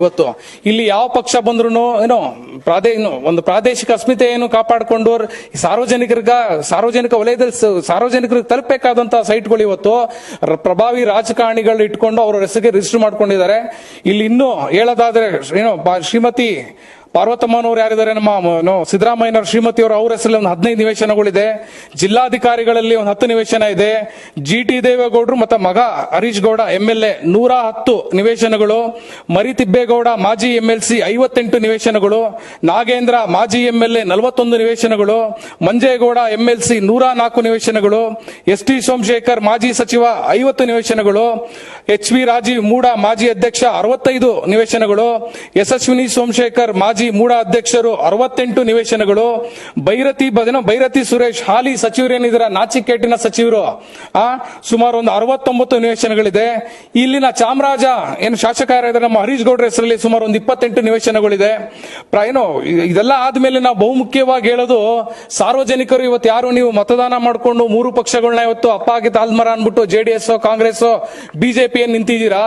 ಇವತ್ತು ಇಲ್ಲಿ ಯಾವ ಪಕ್ಷ ಬಂದ್ರು ಏನೋ, ಪ್ರಾದೇ ಒಂದು ಪ್ರಾದೇಶಿಕ ಅಸ್ಮಿತೆಯನ್ನು ಕಾಪಾಡಿಕೊಂಡು ಸಾರ್ವಜನಿಕರಿಗ, ಸಾರ್ವಜನಿಕ ವಲಯದಲ್ಲಿ ಸಾರ್ವಜನಿಕರಿಗೆ ತಲುಪಬೇಕಾದಂತಹ ಸೈಟ್ಗಳು ಇವತ್ತು ಪ್ರಭಾವಿ ರಾಜಕಾರಣಿಗಳು ಇಟ್ಕೊಂಡು ಅವರ ಹೆಸರಿಗೆ ರಿಜಿಸ್ಟರ್ ಮಾಡ್ಕೊಂಡಿದ್ದಾರೆ. ಇಲ್ಲಿ ಇನ್ನೂ ಹೇಳೋದಾದ್ರೆ, ಏನೋ ಶ್ರೀಮತಿ ಪಾರ್ವತಮ್ಮನವರು ಯಾರಿದ್ದಾರೆ? ನಮ್ಮ, ಮ- ಶ್ರೀಮತಿಯವರು ಅವರ ಶ್ರೀಮತಿ ಅವರು ಅವ್ರ ಹೆಸರಲ್ಲಿ ಒಂದು ಹದಿನೈದು ನಿವೇಶನಗಳಿದೆ. ಜಿಲ್ಲಾಧಿಕಾರಿಗಳಲ್ಲಿ ಒಂದು ಹತ್ತು ನಿವೇಶನ ಇದೆ. ಜಿ ಟಿ ದೇವೇಗೌಡರು ಮತ್ತು ಮಗ Harish Gowda M L A, ನೂರ ಹತ್ತು ನಿವೇಶನಗಳು. ಮರಿತಿಬ್ಬೇಗೌಡ, ಮಾಜಿ ಎಂ ಎಲ್ ಸಿ, ಐವತ್ತೆಂಟು ನಿವೇಶನಗಳು. ನಾಗೇಂದ್ರ, ಮಾಜಿ ಎಂ ಎಲ್ ಎ, ನಲವತ್ತೊಂದು ನಿವೇಶನಗಳು. ಮಂಜೇಗೌಡ ಎಂ ಎಲ್ ಸಿ, ನೂರ ನಾಲ್ಕು ನಿವೇಶನಗಳು. ಎಸ್ ಟಿ ಸೋಮಶೇಖರ್, ಮಾಜಿ ಸಚಿವ, ಐವತ್ತು ನಿವೇಶನಗಳು. ಎಚ್ ವಿ ರಾಜೀವ್ ಮೂಡ, ಮಾಜಿ ಅಧ್ಯಕ್ಷ, ಅರವತ್ತೈದು ನಿವೇಶನಗಳು. ಯಶಸ್ವಿನಿ ಸೋಮಶೇಖರ್, ಮಾಜಿ ಮೂಡ ಅಧ್ಯಕ್ಷರು ಅರವತ್ತೆಂಟು ನಿವೇಶನಗಳು, ಭೈರತಿ ಬದನ, ಭೈರತಿ ಸುರೇಶ್, ಹಾಲಿ ಸಚಿವರೇನಿದ್ರ ನಾಚಿಕೇಟಿನ ಸಚಿವರು, ಆ ಸುಮಾರು ಒಂದು ಅರವತ್ತೊಂಬತ್ತು ನಿವೇಶನಗಳಿದೆ. ಇಲ್ಲಿನ ಚಾಮರಾಜ, ಏನು ಶಾಸಕ ಯಾರಿದ್ದಾರೆ? ನಮ್ಮ ಹರೀಶ್ ಗೌಡ್ರ ಹೆಸರಲ್ಲಿ ಸುಮಾರು ಒಂದು ಇಪ್ಪತ್ತೆಂಟು ನಿವೇಶನಗಳಿದೆ. ಏನು, ಇದೆಲ್ಲ ಆದ್ಮೇಲೆ ನಾವು ಬಹುಮುಖ್ಯವಾಗಿ ಹೇಳೋದು, ಸಾರ್ವಜನಿಕರು ಇವತ್ತು ಯಾರು ನೀವು ಮತದಾನ ಮಾಡಿಕೊಂಡು ಮೂರು ಪಕ್ಷಗಳನ್ನ ಇವತ್ತು ಅಪ್ಪಾಗಿ ತಾಲ್ಮರ ಅನ್ಬಿಟ್ಟು ಜೆಡಿಎಸ್ ಕಾಂಗ್ರೆಸ್ ಬಿಜೆಪಿ ನಿಂತಿದ್ದೀರಾ?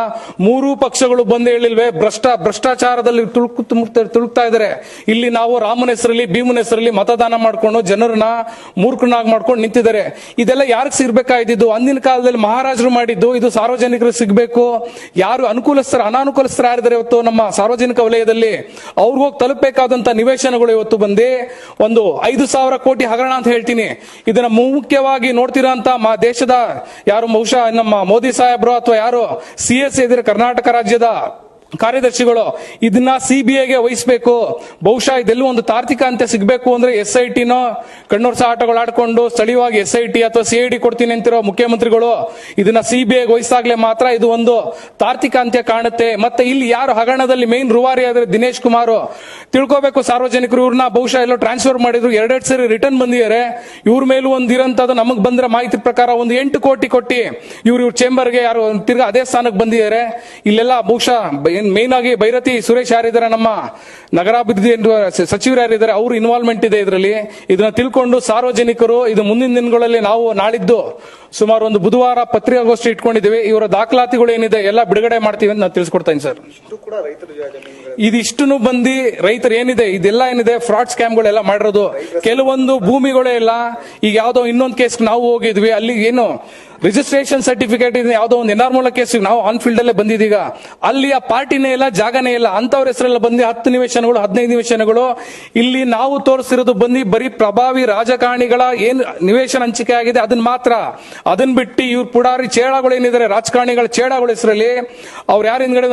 ಮೂರು ಪಕ್ಷಗಳು ಬಂದು ಹೇಳಿಲ್ವೇ? ಭ್ರಷ್ಟ, ಭ್ರಷ್ಟಾಚಾರದಲ್ಲಿ ತುಳುಕು ತುಳುಕ್ತಾ ಇದ್ದಾರೆ. ಇಲ್ಲಿ ನಾವು ರಾಮನ ಹೆಸರಲ್ಲಿ, ಭೀಮನ ಹೆಸರಲ್ಲಿ ಮತದಾನ ಮಾಡ್ಕೊಂಡು ಜನರನ್ನ ಮೂರ್ಖನಾಗಿ ಮಾಡ್ಕೊಂಡು ನಿಂತಿದ್ದಾರೆ. ಇದೆಲ್ಲ ಯಾರಿಗೆ ಸಿಗ್ಬೇಕಾಗಿದ್ದು ಅಂದಿನ ಕಾಲದಲ್ಲಿ ಮಹಾರಾಜರು ಮಾಡಿದ್ದು ಇದು ಸಾರ್ವಜನಿಕರಿಗೆ ಸಿಗಬೇಕು. ಯಾರು ಅನುಕೂಲಸ್ಥರ, ಅನಾನುಕೂಲಸ್ಥರ ಯಾರಿದ್ದಾರೆ ಇವತ್ತು ನಮ್ಮ ಸಾರ್ವಜನಿಕ ವಲಯದಲ್ಲಿ? ಅವ್ರಿಗೆ ಹೋಗಿ ತಲುಪಬೇಕಾದಂತ ನಿವೇಶನಗಳು ಇವತ್ತು ಬಂದು ಒಂದು ಐದು ಸಾವಿರ ಕೋಟಿ ಹಗರಣ ಅಂತ ಹೇಳ್ತೀನಿ. ಇದನ್ನ ಮುಖ್ಯವಾಗಿ ನೋಡ್ತಿರೋಂತ ಮಾ ದೇಶದ ಯಾರು ಬಹುಶಃ ನಮ್ಮ ಮೋದಿ ಸಾಹೇಬ್ರು ಅಥವಾ ಯಾರು ಸಿ ಎಸ್ ಇದ್ರೆ ಕರ್ನಾಟಕ ರಾಜ್ಯದ ಕಾರ್ಯದರ್ಶಿಗಳು ಇದನ್ನ ಸಿಬಿಐಗೆ ವಹಿಸಬೇಕು. ಬಹುಶಃ ಇದೆಲ್ಲೂ ಒಂದು ತಾರ್ಕಿಕ ಅಂತ್ಯ ಸಿಗಬೇಕು ಅಂದ್ರೆ ಎಸ್ ಐ ಟಿನೋ ಕಣ್ಣೂರ್ಸ ಆಟಗಳು ಆಡ್ಕೊಂಡು ಸ್ಥಳೀಯವಾಗಿ ಎಸ್ ಐ ಟಿ ಅಥವಾ ಸಿ ಐ ಡಿ ಕೊಡ್ತೀನಿ ಅಂತಿರೋ ಮುಖ್ಯಮಂತ್ರಿಗಳು ಇದನ್ನ ಸಿಬಿಐಗೆ ವಹಿಸಾಗ್ಲೇ ಮಾತ್ರ ಇದು ಒಂದು ತಾರ್ಕಿಕ ಅಂತ್ಯ ಕಾಣುತ್ತೆ. ಮತ್ತೆ ಇಲ್ಲಿ ಯಾರು ಹಗರಣದಲ್ಲಿ ಮೇನ್ ರೂವಾರಿ ಆದ್ರೆ ದಿನೇಶ್ ಕುಮಾರ್? ತಿಳ್ಕೋಬೇಕು ಸಾರ್ವಜನಿಕರು ಇವ್ರನ್ನ. ಬಹುಶಃ ಎಲ್ಲೋ ಟ್ರಾನ್ಸ್ಫರ್ ಮಾಡಿದ್ರು. ಎರಡೆರಡು ಸರಿ ರಿಟರ್ನ್ ಬಂದಿದ್ದಾರೆ. ಇವ್ರ ಮೇಲೂ ಒಂದು ಇರೋಂಥದ್ದು ನಮಗ್ ಬಂದಿರೋ ಮಾಹಿತಿ ಪ್ರಕಾರ ಒಂದು ಎಂಟು ಕೋಟಿ ಕೊಟ್ಟಿ ಇವ್ರು ಇವ್ರ ಚೇಂಬರ್ಗೆ ಯಾರು ತಿರ್ಗಾ ಅದೇ ಸ್ಥಾನಕ್ಕೆ ಬಂದಿದ್ದಾರೆ. ಇಲ್ಲೆಲ್ಲ ಬಹುಶಃ ಮೇನ್ ಆಗಿ ಭೈರತಿ ಸುರೇಶ್ ಯಾರಿದ್ದಾರೆ ನಮ್ಮ ನಗರಾಭಿವೃದ್ಧಿ ಸಚಿವರು ಯಾರಿದ್ದಾರೆ ಅವ್ರ ಇನ್ವಾಲ್ವ್ಮೆಂಟ್ ಇದೆ ಇದರಲ್ಲಿ. ಇದನ್ನ ತಿಳ್ಕೊಂಡು ಸಾರ್ವಜನಿಕರು ಇದು ಮುಂದಿನ ದಿನಗಳಲ್ಲಿ ನಾವು ನಾಳಿದ್ದು ಸುಮಾರು ಒಂದು ಬುಧವಾರ ಪತ್ರಿಕಾಗೋಷ್ಠಿ ಇಟ್ಕೊಂಡಿದ್ದೀವಿ. ಇವರ ದಾಖಲಾತಿಗಳು ಏನಿದೆ ಎಲ್ಲ ಬಿಡುಗಡೆ ಮಾಡ್ತೀವಿ ಅಂತ ನಾನು ತಿಳಿಸ್ಕೊಡ್ತೇನೆ ಸರ್. ಇದಿಷ್ಟು ಬಂದು ರೈತರು ಏನಿದೆ ಇದೆಲ್ಲ ಏನಿದೆ ಫ್ರಾಡ್ ಸ್ಕ್ಯಾಮ್ಗಳೆಲ್ಲ ಮಾಡಿರೋದು. ಕೆಲವೊಂದು ಭೂಮಿಗಳೇ ಇಲ್ಲ. ಈಗ ಯಾವುದೋ ಇನ್ನೊಂದು ಕೇಸ್ ನಾವು ಹೋಗಿದ್ವಿ. ಅಲ್ಲಿ ಏನು ರಿಜಿಸ್ಟ್ರೇಷನ್ ಸರ್ಟಿಫಿಕೇಟ್ ಯಾವುದೋ ಒಂದು ಎನಾರ್ಮೂಲ ಕೇಸ್ ನಾವು ಆನ್ ಫೀಲ್ಡ್ ಅಲ್ಲೇ ಬಂದಿದ್ದೀಗ ಅಲ್ಲಿ ಆ ಪಾರ್ಟಿನೇ ಇಲ್ಲ, ಜಾಗನೇ ಇಲ್ಲ. ಅಂತವ್ರ ಹೆಸರೆಲ್ಲ ಬಂದು ಹತ್ತು ನಿವೇಶನಗಳು ಹದಿನೈದು ನಿವೇಶನಗಳು ಇಲ್ಲಿ ನಾವು ತೋರಿಸಿರೋದು ಬಂದು ಬರೀ ಪ್ರಭಾವಿ ರಾಜಕಾರಣಿಗಳ ಏನ್ ನಿವೇಶನ ಹಂಚಿಕೆ ಆಗಿದೆ ಅದನ್ನ ಮಾತ್ರ. ಅದನ್ನ ಬಿಟ್ಟು ಇವ್ರ ಪುಡಾರಿ ಚೇಳಗಳು ಏನಿದ್ದಾರೆ ರಾಜಕಾರಣಿಗಳ ಚೇಳಗಳ ಹೆಸರಲ್ಲಿ, ಅವ್ರು ಯಾರು ಹಿಂದ್ಗಡೆ